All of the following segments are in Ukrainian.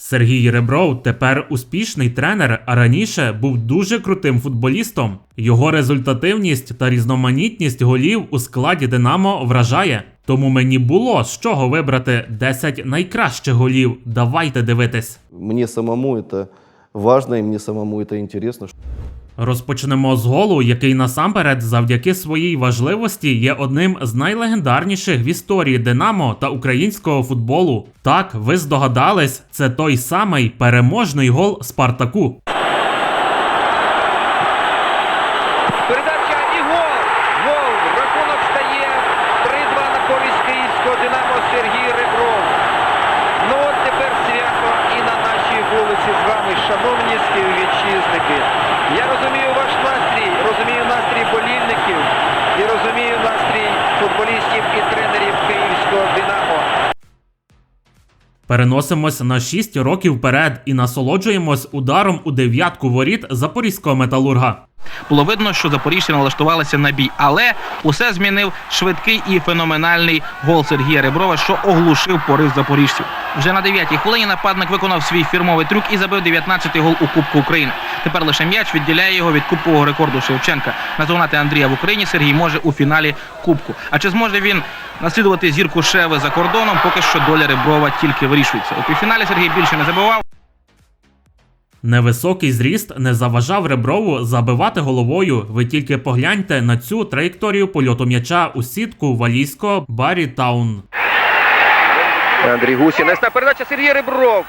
Сергій Ребров тепер успішний тренер, а раніше був дуже крутим футболістом. Його результативність та різноманітність голів у складі Динамо вражає. Тому мені було з чого вибрати 10 найкращих голів. Давайте дивитись. Мені самому це важно, і мені самому це интересно. Розпочнемо з голу, який насамперед, завдяки своїй важливості, є одним з найлегендарніших в історії Динамо та українського футболу. Так, ви здогадались, це той самий переможний гол Спартаку. Передача і гол! Гол! Рахунок стає 3-2 на користь київського Динамо Сергій Ребров. Ну от тепер свято і на нашій вулиці з вами, шановні співвітчизники. Я розумію ваш настрій, розумію настрій болільників і розумію настрій футболістів і тренерів київського Динамо. Переносимось на 6 років вперед і насолоджуємось ударом у дев'ятку воріт запорізького металурга. Було видно, що запоріжці налаштувалися на бій, але усе змінив швидкий і феноменальний гол Сергія Реброва, що оглушив порив запоріжців. Вже на 9-й хвилині нападник виконав свій фірмовий трюк і забив 19-й гол у Кубку України. Тепер лише м'яч відділяє його від кубкового рекорду Шевченка. Наздогнати Андрія в Україні Сергій може у фіналі Кубку. А чи зможе він наслідувати зірку Шеви за кордоном? Поки що доля Реброва тільки вирішується. У півфіналі Сергій більше не забивав. Невисокий зріст не заважав Реброву забивати головою. Ви тільки погляньте на цю траєкторію польоту м'яча у сітку валійського Барі Таун. Андрій Гусін. Несна передача Сергій Ребров.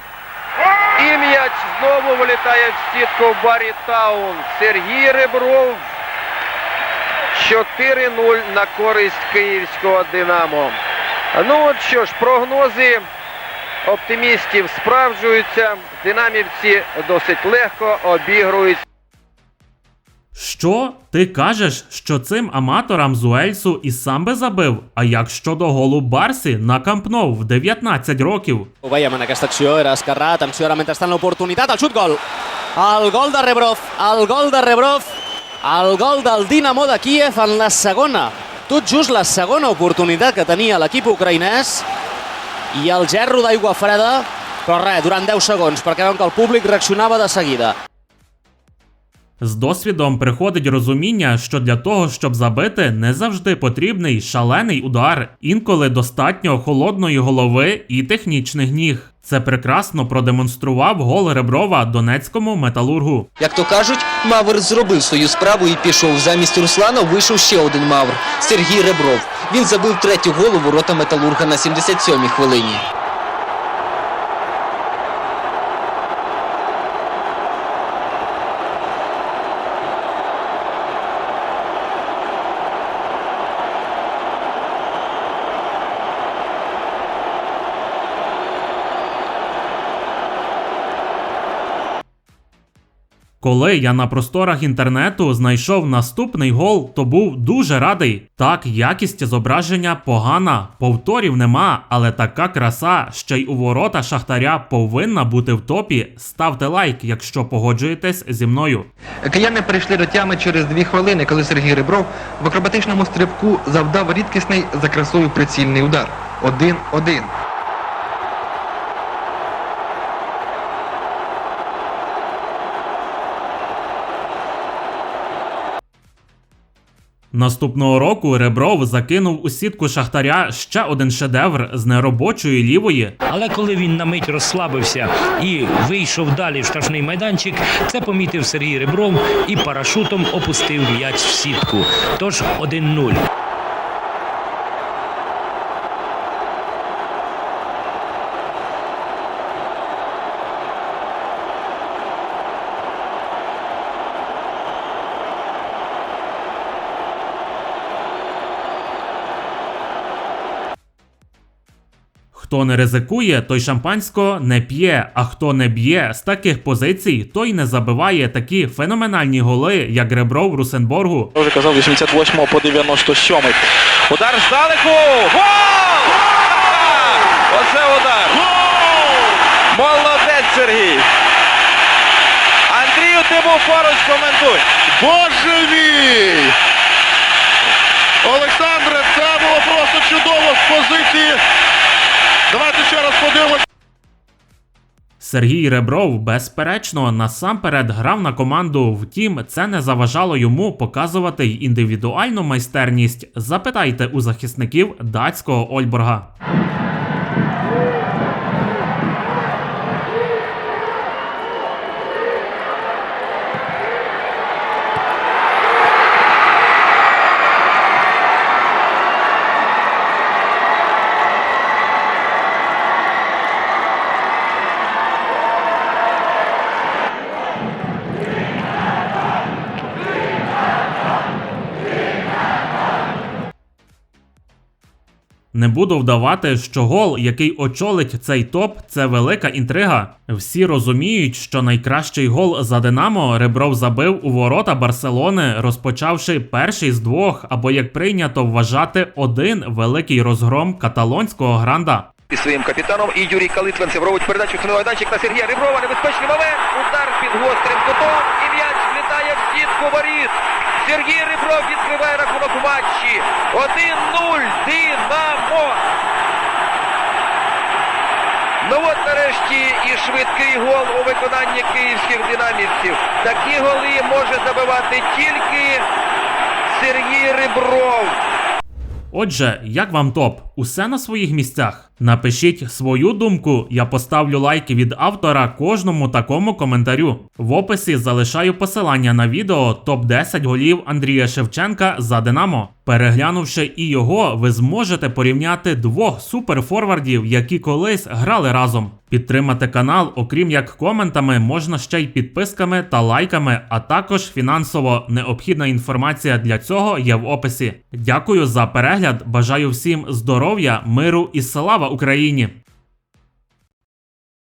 І м'яч знову вилітає в сітку Барі Таун. Сергій Ребров. 4-0 на користь київського Динамо. Ну от що ж, прогнози оптимістів справджуються. Динамівці досить легко обігрують Що ти кажеш, що цим аматорам з Уельсу і сам би забив? А як щодо голу Барсі на Кампноу в 19 років? Ho veiem en aquesta acció, era Esquerrà, atenció ara mentrestant l'oportunitat, el xut gol. El gol de Rebrov, el gol de Rebrov, el gol del Dinamo de Kiev en la segona. Tot just la segona oportunitat que tenia l'equip ucraïnès i el gerro d'aigua freda, però res, durant 10 segons, perquè veuen que el públic reaccionava de seguida. З досвідом приходить розуміння, що для того, щоб забити, не завжди потрібний шалений удар. Інколи достатньо холодної голови і технічних ніг. Це прекрасно продемонстрував гол Реброва донецькому металургу. Як то кажуть, Мавр зробив свою справу і пішов. Замість Руслана вийшов ще один Мавр – Сергій Ребров. Він забив третю голову ворота Металурга на 77-й хвилині. Коли я на просторах інтернету знайшов наступний гол, то був дуже радий. Так, якість зображення погана, повторів нема, але така краса, ще й у ворота шахтаря повинна бути в топі. Ставте лайк, якщо погоджуєтесь зі мною. Кияни прийшли до тями через дві хвилини, коли Сергій Ребров в акробатичному стрибку завдав рідкісний за красою прицільний удар. 1-1. Наступного року Ребров закинув у сітку шахтаря ще один шедевр з неробочої лівої. Але коли він на мить розслабився і вийшов далі в штрафний майданчик, це помітив Сергій Ребров і парашутом опустив м'яч в сітку. Тож 1-0. Хто не ризикує, той шампанського не п'є. А хто не б'є з таких позицій, той не забиває такі феноменальні голи, як Ребров Русенборгу. Я вже казав, 88 по 97. Удар здалеку! Гол! Оце удар! Молодець Сергій! Андрію, ти був поруч, коментуй! Боже мій! Сергій Ребров, безперечно, насамперед грав на команду. Втім, це не заважало йому показувати й індивідуальну майстерність. Запитайте у захисників датського Ольборга. Не буду вдавати, що гол, який очолить цей топ, це велика інтрига. Всі розуміють, що найкращий гол за Динамо Ребров забив у ворота Барселони, розпочавши перший з двох, або як прийнято вважати, один великий розгром каталонського гранда. І своїм капітаном. І Юрій Калитвинцев робить передачу майданчик на Сергія Реброва. Небезпечний момент. Удар під гострим кутом. І м'яч влітає в сітку воріт. Сергій Ребров відкриває рахунок у матчі. 1-0. Динамо. Ну от нарешті і швидкий гол у виконанні київських динамівців. Такі голи може забивати тільки Сергій Ребров. Отже, як вам топ? Усе на своїх місцях? Напишіть свою думку, я поставлю лайки від автора кожному такому коментарю. В описі залишаю посилання на відео топ 10 голів Андрія Шевченка за Динамо. Переглянувши і його, ви зможете порівняти двох суперфорвардів, які колись грали разом. Підтримати канал, окрім як коментами, можна ще й підписками та лайками, а також фінансово необхідна інформація для цього є в описі. Дякую за перегляд. Бажаю всім здоров'я, миру і слава Україні!